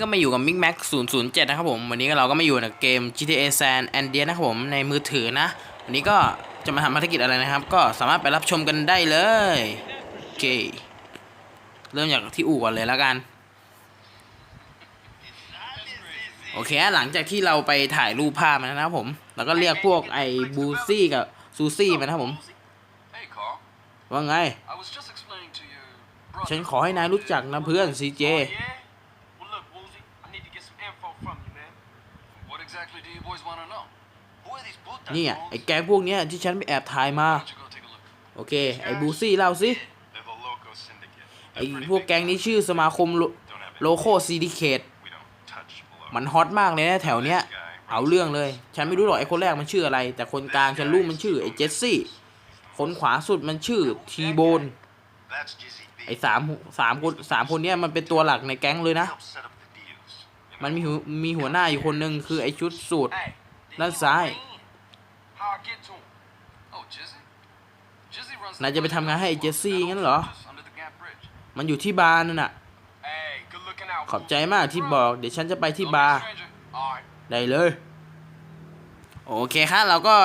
ก็มาอยู่กับ Mic Max 007 นะครับผม วันนี้ก็เราก็มาอยู่ในเกม GTA San Andreas นะครับผม ในมือถือนะ วันนี้ก็จะมาทำภารกิจอะไรนะครับ ก็สามารถไปรับชมกันได้เลยโอเค เริ่มจากที่อู่ก่อนเลยแล้วกัน โอเค หลังจากที่เราไปถ่ายรูปภาพมานะครับผม แล้วก็เรียกพวกไอ้บูซี่กับซูซี่มานะครับผม Hey, Carl. ว่าไง I was just explaining to your brother. ฉันขอให้นายรู้จักนะเพื่อนซีเจ Oh, yeah? นี่ยไอ้แก๊งพวกเนี้ยที่ฉันไปแอบถ่ายมา โอเค ไอ้บูซี่เล่าสิไอ้พวกแก๊งนี้ชื่อสมาคมโลโคซีดิเคตมันฮอตมากเลยนะแถวเนี้ย เอาเรื่องเลย ฉันไม่รู้หรอกไอ้คนแรกมันชื่ออะไร แต่คนกลางฉันรู้มันชื่อไอ้เจสซี่ คนขวาสุดมันชื่อทีโบน ไอ้สามสามคนสามคนเนี้ยมันเป็นตัวหลักในแก๊งเลยนะ มันมีมีหัวหน้าอยู่คนหนึ่งคือไอ้ชุดสูตร Hey, That's right. How I get นายจะไปทำงานให้ไอ้เจสซี่งั้นเหรอ Just under the Gap Bridge. มันอยู่ที่บาร์นั่นน่ะ Hey, good looking out. ขอบใจมากที่บอก เดี๋ยวฉันจะไปที่ Don't be บา a ร์ stranger. All right. ได้เลย โอเคครับเราก็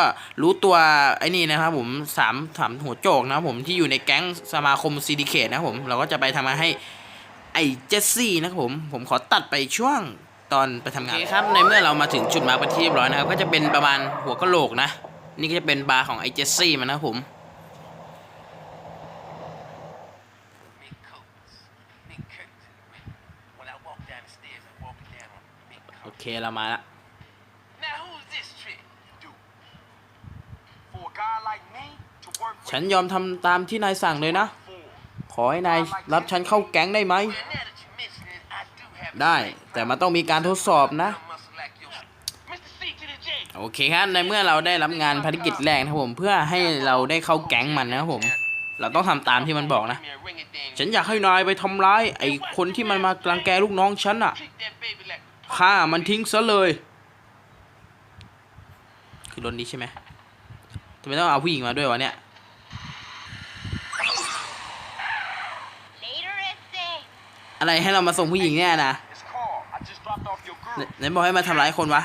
รู้ตัวไอ้นี่นะครับผมสามสามหัวโจกนะครับผมที่อยู่ในแก๊งสมาคมซีดิเคตนะครับผม เราก็จะไปทำงานให้ไอ้เจสซี่นะครับผม ผมขอตัดไปช่วง ตอนไปทำงานโอเคครับในเมื่อเรามาถึงจุดมาเป็นที่เรียบร้อยนะครับ ก็จะเป็นประมาณหัวกะโหลกนะ นี่ก็จะเป็นบาร์ของไอเจสซี่มันนะผมโอเคเรามาละ ฉันยอมทำตามที่นายสั่งเลยนะ ขอให้นายรับฉันเข้าแก๊งได้ไหม ได้ แต่มันต้องมีการทดสอบนะ โอเคครับในเมื่อเราได้รับงานภารกิจแรกนะผม เพื่อให้เราได้เข้าแก๊งมันนะครับผม เราต้องทำตามที่มันบอกนะ ฉันอยากให้นายไปทำร้ายไอ้คนที่มันมากลังแกลูกน้องฉันอะ Treat that baby like ฆ่ามันทิ้งซะเลย คือรถนี้ใช่ไหมทำไมต้องเอาผู้หญิงมาด้วยวะเนี่ยอะไรให้เรามาส่งผู้หญิงเนี่ยนะ It's Carl. I just dropped off your ไหน girl. ไหนบอกให้มาทำร้ายคนวะ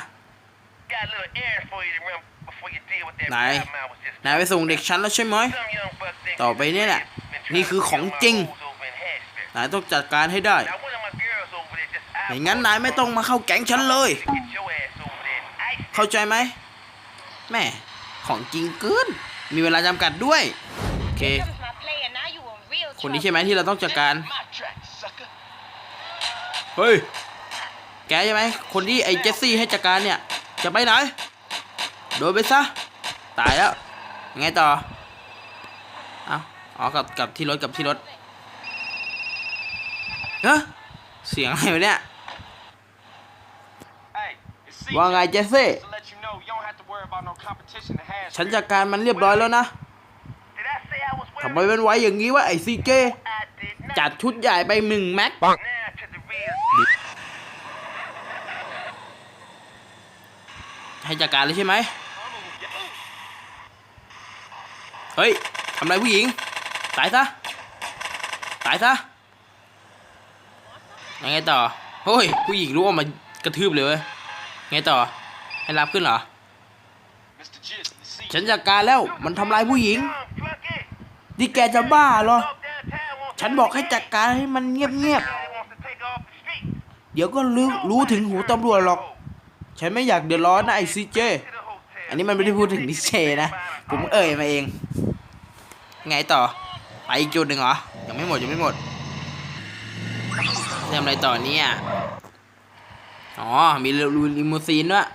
Got a little errand for you to run before you deal with that Này, bad mouth was just นายไปส่งเด็กฉันแล้วใช่ไหม Some young buck think ต่อไปเนี่ยแหละ been นี่ trying คือ to ของ steal my จริง hoes over in Hatchville. นายต้องจัดการให้ได้ Now one of my girls over there just ไม่งั้นนายไม่ต้องมาเข้าแก๊งฉันเลย Get your ass over there and ice เข้าใจไหมแม่ของจริงเกิน มีเวลาจำกัดด้วย โอเค Comes my player, now you in real คนนี้ trouble. ใช่ไหมที่เราต้องจัดการ my track, sucker. เฮ้ย แกใช่ไหมคนที่ไอ้เจสซี่ให้จัดการเนี่ย จะไปไหน โดนไปซะ ตายแล้วยังไงต่อ เอาอ๋อกลับกลับที่รถกลับที่รถเฮ้ยเสียงอะไรวะเนี่ย Hey, it's C. ว่าไงเจสซี่ To let you know, you don't have to worry about no competition in Hatchville. ฉันจัดการมันเรียบร้อยแล้วนะ Did I say I was ทำ wearing ไมมันไวอย่างนี้วะไอ้ซีเจ I did not. จัดชุดใหญ่ไปหนึ่งแม็ก Now to the real ให้จัดการเลยใช่ไหมเฮ้ยทำไรผู้หญิง ตายซะ ตายซะ ยังไงต่อเฮ้ย ผู้หญิงรู้ว่ามากระทืบเลยเว้ย ไงต่อ ให้รับขึ้นเหรอ ฉันจัดการแล้ว มันทำลายผู้หญิง นี่แกจะบ้าเหรอ ฉันบอกให้จัดการให้มันเงียบๆ เดี๋ยวก็รู้รู้ถึงหูตำรวจหรอก ฉันไม่อยากเดือดร้อนนะไอซีเจ อันนี้มันไม่ได้พูดถึงดิเจนะ ผมเอ่ยมาเอง ไงต่อ ไปอีกจุดหนึ่งเหรอ ยังไม่หมดยังไม่หมดทำอะไรต่อเนี่ยอ๋อ มีรูลิมูซีนด้วย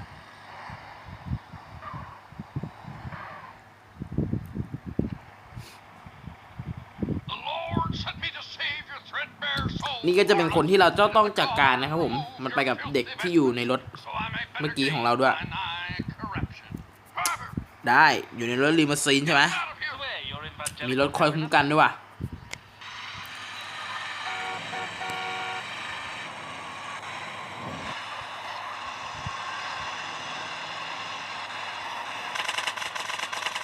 นี่ก็จะเป็นคนที่เราจะต้องจัดการนะครับผม มันไปกับเด็กที่อยู่ในรถ เมื่อกี้ของเราด้วย ได้อยู่ในรถลิมูซีนใช่ไหมมีรถคอยคุ้มกันด้วยว่ะ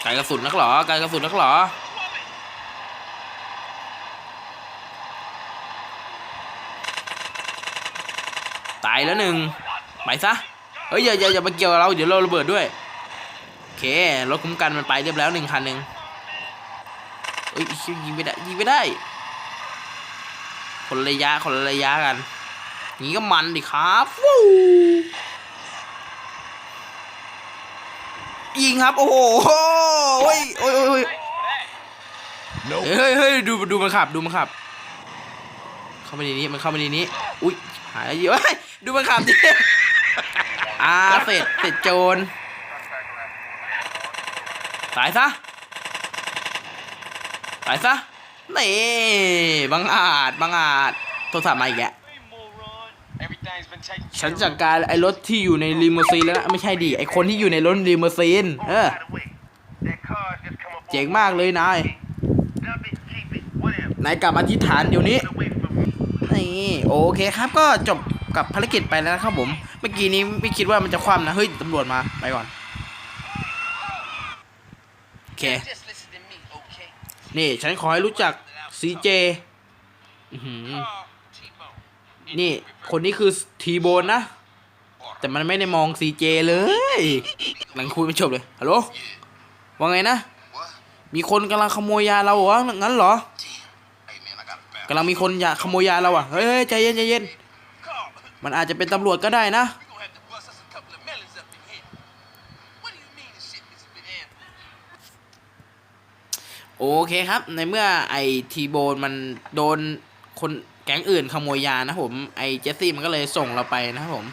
ไกลกระสุนนักหรอไกลกระสุนนักหรอตายแล้วหนึ่งไปซะ เฮ้ยอย่าอย่าอย่ามาเกี่ยวกับเราเดี๋ยวเราระเบิดด้วยโอเครถคุ้มกันมันไปเรียบร้อยแล้วหนึ่งคันหนึ่งเอ้ยชิวยิงไม่ได้ยิงไม่ได้ คนละระยะคนละระยะกันอย่างนี้ก็มันดิครับฟูยิงครับ โอ้โหโอ้ยโอ้ยโอ้ยโอ้ยเฮ้ยเฮ้ยดูดูมันขับดูมันขับ เข้ามาในนี้มันเข้ามาในนี้ อุ้ยหายเยอะเฮ้ยดูมันขับดิ อาเสร็จเสร็จโจรตายซะตายซะนี่บังอาจบังอาจโทรศัพท์มาอีกแล้วฉันจัดการไอ้รถที่อยู่ในลิมูซีนแล้วนะไม่ใช่ดิไอ้คนที่อยู่ในรถลิมูซีนเออเจ๋งมากเลยนายนายกลับมาที่ฐานเดี๋ยวนี้นี่โอเคครับก็จบกับภารกิจไปแล้วนะครับผม เมื่อกี้นี้ไม่คิดว่ามันจะคว่ำนะเฮ้ยตำรวจมาไปก่อนโอเคนี่ฉันขอให้รู้จัก CJ อื้อหือ Car, T-Bone. นี่คนนี้คือทีโบนนะ แต่มันไม่ได้มอง CJ เจเลย หลังคุยไม่จบเลยฮัลโหลว่าไงนะ มีคนกำลังขโมยยาเราเหรองั้นเหรอกำลังมีคนอยากขโมยยาเราอะเฮ้ยใจเย็นใจเย็น มันอาจจะเป็นตำรวจก็ได้นะโอเคครับ ในเมื่อไอทีโบนมันโดนคนแก๊งอื่นขโมยยานะผมไอเจสซี่มันก็เลยส่งเราไปนะครับผม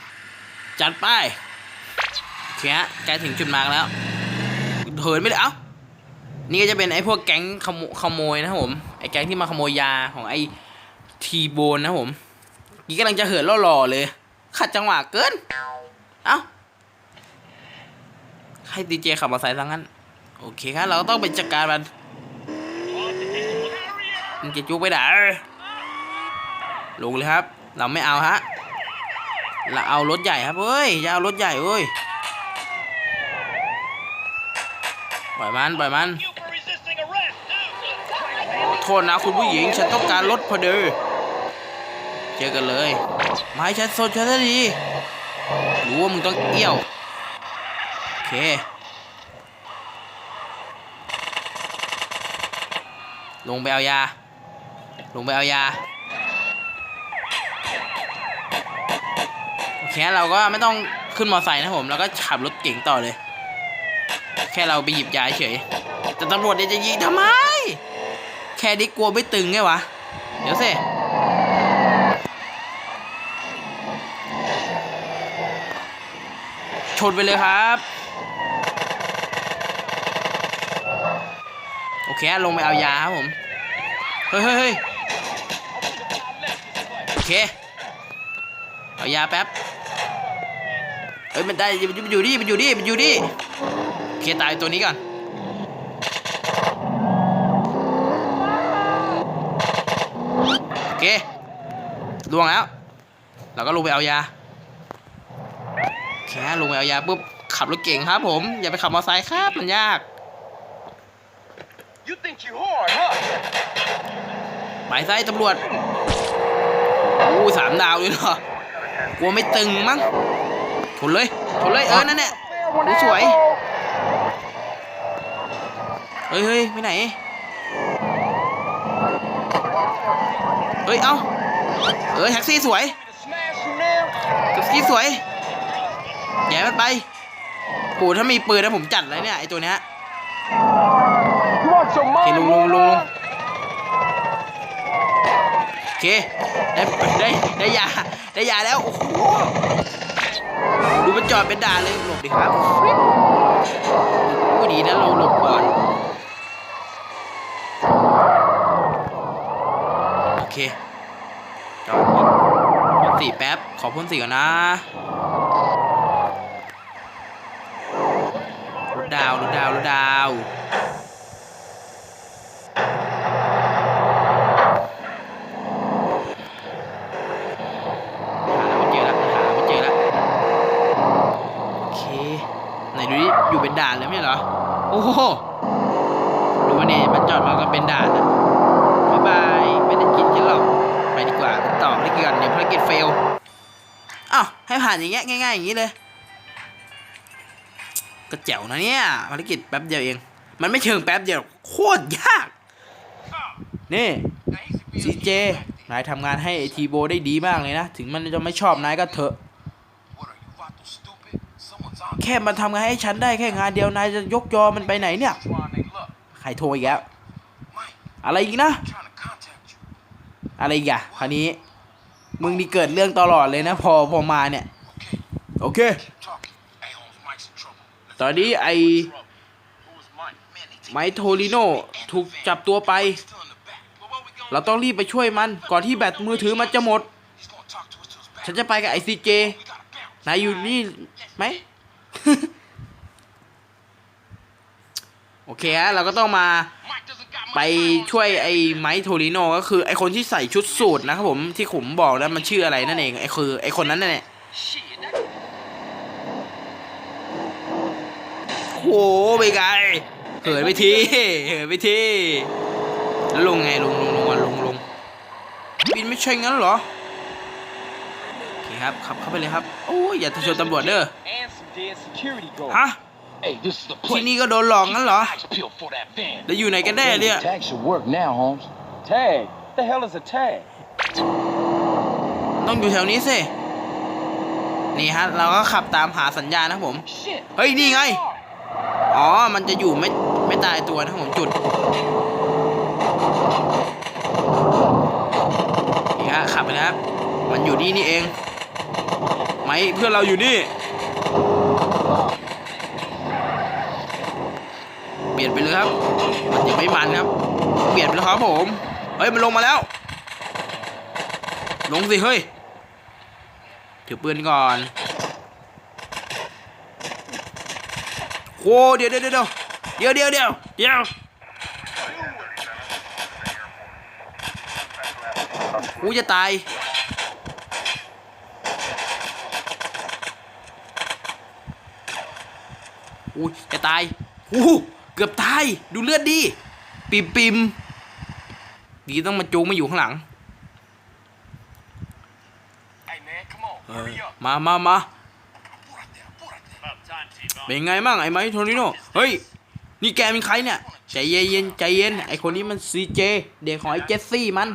จัดไปโอเคฮะใกล้ถึงจุดมาร์กแล้วเหินไม่ได้เอ้านี่ก็จะเป็นไอพวกแก๊งขโมขโมยนะผมไอแก๊งที่มาขโมยยาของไอทีโบนนะผม นี่กำลังจะเหินล่อๆเลย ขัดจังหวะเกิน เอ้า ให้ดีเจขับมาใส่ซะงั้น โอเคครับ เราต้องไปจัดการมันมึงจะจุกไปไหนลงเลยครับ เราไม่เอาฮะ เราเอารถใหญ่ครับเฮ้ยอย่าเอารถใหญ่เว้ย ปล่อยมัน ปล่อยมัน โทษนะคุณผู้หญิง ฉันต้องการรถพอดี เจอกันเลยมาให้ฉันโซนฉันดีรู้ว่ามึงต้องเอี้ยว โอเค ลงไปเอายา ลงไปเอายา โอเคเราก็ไม่ต้องขึ้นมอไซค์นะผมเราก็ขับรถเก่งต่อเลย แค่เราไปหยิบยาเฉย แต่ตำรวจเนี่ยจะยิงทำไม แค่นี้กลัวไม่ตึงไงวะ เดี๋ยวสิ ชนไปเลยครับโอเคลงไปเอายาครับผมเฮ้ยเฮ้ยโอเคเอายาแป๊บเฮ้ยมันได้มันอยู่ดิมันอยู่ดิมันอยู่ดิโอเคตายตัวนี้ก่อนโอเคล่วงแล้วเราก็ลงไปเอายา โอเคลงไปเอายาปุ๊บขับรถเก่งครับผม อย่าไปขับมอเตอร์ไซค์ครับมันยาก You think you hard, huh? ไปไซตำรวจอู้สามดาวเลยเหรอกลัวไม่ตึงมั้งชนเลยชนเลยเออนั่นแหละสวยๆเฮ้ยเฮ้ยไปไหน เฮ้ย เอ้าเออแท็กซี่สวย Smash you now? แท็กซี่สวย แย่มันไปโหถ้ามีปืนนะผมจัดเลยเนี่ยไอตัวเนี้ยโอเคลุงลุงลุงโอเคได้ได้ได้ยาได้ยาแล้วโอ้โหดูมันจอดเป็นด่าเลยหลบดิครับดีนะเราหลบก่อนโอเคจอดพ่นสีแป๊บขอพ่นสีก่อนนะรถดาวรถดาวรถดาวหาไม่เจอละหาไม่เจอละโอเคไหนดูดิอยู่เป็นด่านเลยไม่ใช่เหรอ โอ้โหดูมันเนี่ยมันจอดมาก็เป็นด่านอะบ๊ายบาย ไม่ได้กินฉันหรอก ไปดีกว่าต่อภารกิจก่อนเดี๋ยวภารกิจเฟลอ้าวให้ผ่านอย่างเงี้ยง่ายๆอย่างงี้เลย ก็แจ๋วนะเนี่ยภารกิจแป๊บเดียวเอง มันไม่เชิงแป๊บเดียวโคตรยาก นี่ซีเจนายทำงานให้ไอทีโบได้ดีมากเลยนะ ถึงมันจะไม่ชอบนายก็เถอะ แค่มันทำงานให้ฉันได้แค่งานเดียวนายจะยกยอมันไปไหนเนี่ย ใครโทรอีกแล้ว อะไรอีกนะ อะไรอีกอะคราวนี้ มึงนี่เกิดเรื่องตลอดเลยนะ พอพอมาเนี่ย โอเค ตอนนี้ไอไมโทริโนถูกจับตัวไป เราต้องรีบไปช่วยมันก่อนที่แบตมือถือมันจะหมด ฉันจะไปกับไอซีเจนายอยู่นี่ไหม โอเคฮะเราก็ต้องมาไปช่วยไอ้ไมโทริโนก็คือไอคนที่ใส่ชุดสูทนะครับผมที่ผมบอกแล้วมันชื่ออะไรนั่นเองไอคือไอคนนั้นนั่นแหละ Shit, that โอ้โหไปไกลเหินไปทีเหินไปทีแล้วลงไงลงลงลงอะลงลงบินไม่ใช่งั้นเหรอโอเคครับขับเข้าไปเลยครับโอ้ยอย่าทะชนตำรวจเด้อ and some dead security guards. ฮะ Hey, this is the ที่นี่ก็โดนหลอกงั้นเหรอ Tax bill for that van. แล้วอยู่ไหนกันแน่เนี่ย Tag should work now, Holmes. Tag? The hell is a tag? ต้องอยู่แถวนี้สินี่ฮะเราก็ขับตามหาสัญญาณนะครับผม Shit. เฮ้ย นี่ไง อ๋อ มันจะอยู่ไม่ไม่ตายตัวนะผมจุดนี่ฮะขับไปนะครับ มันอยู่นี่นี่เอง ไหมเพื่อนเราอยู่นี่ เปลี่ยนไปเลยครับ มันยังไม่มันครับ เปลี่ยนไปแล้วครับผม เฮ้ย มันลงมาแล้ว ลงสิ เฮ้ย ถือปืนก่อน อ้เดี๋ยวเดี๋ยวเดี๋ยวเดี๋ยวเดี๋ยวเดี๋ยวเดี๋ยวกูจะตายอุ้ยจะตายอู้เกือบตาย ดูเลือดดิ ปิมปิมดีต้องมาจูงมาอยู่ข้างหลัง มามามา เป็นไงบ้างไอ้ไมค์โทนิโนเฮ้ย นี่แกเป็นใครเนี่ยใจเย็นใจเย็นไอ้คนนี้มันซีเจเด็กของไอ้เจสซี่มัน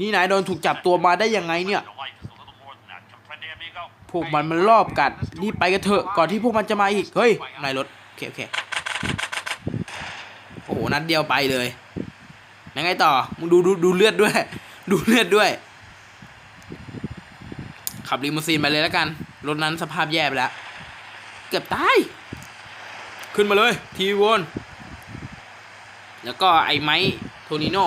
นี่นายโดนถูกจับตัวมาได้ยังไงเนี่ย พวกมันมันรอบกัดนี่ไปกันเถอะก่อนที่พวกมันจะมาอีก เฮ้ยนายรถโอเคโอเคโอ้โหนัดเดียวไปเลยยังไงต่อ มึงดูดูดูเลือดด้วย ดูเลือดด้วย ขับลิมูซีนไปเลยแล้วกัน รถนั้นสภาพแย่ไปแล้ว เกือบตาย ขึ้นมาเลย ทีวนแล้วก็ไอ้ไม้โทนิโน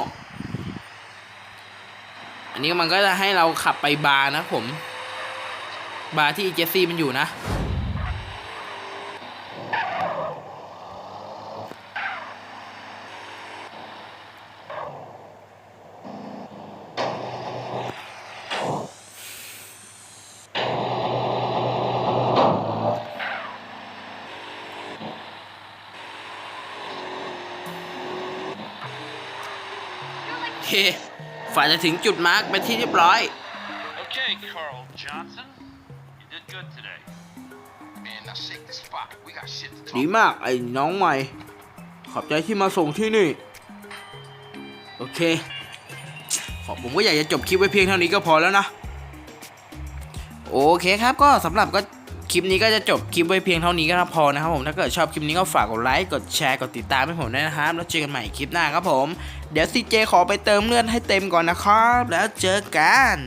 อันนี้มันก็จะให้เราขับไปบาร์นะผม บาร์ที่เจสซี่มันอยู่นะ เคฝ่าจะถึงจุดมาร์กเป็นที่เรียบร้อย Okay, Carl Johnson. You did good today. Man, now shake this spot. We got shit to ดี talk มากไอ้น้องใหม่ ขอบใจที่มาส่งที่นี่ โอเค ขอผมก็อยากจะจบคลิปไว้เพียงเท่านี้ก็พอแล้วนะ โอเคครับก็สำหรับก็ คลิปนี้ก็จะจบคลิปไว้เพียงเท่านี้ก็พอนะครับผมถ้าเกิดชอบคลิปนี้ก็ฝากกดไลค์กดแชร์กดติดตามให้ผมด้วยนะครับ แล้วเจอกันใหม่คลิปหน้าครับผม เดี๋ยวซีเจขอไปเติมเลือดให้เต็มก่อนนะครับ แล้วเจอกัน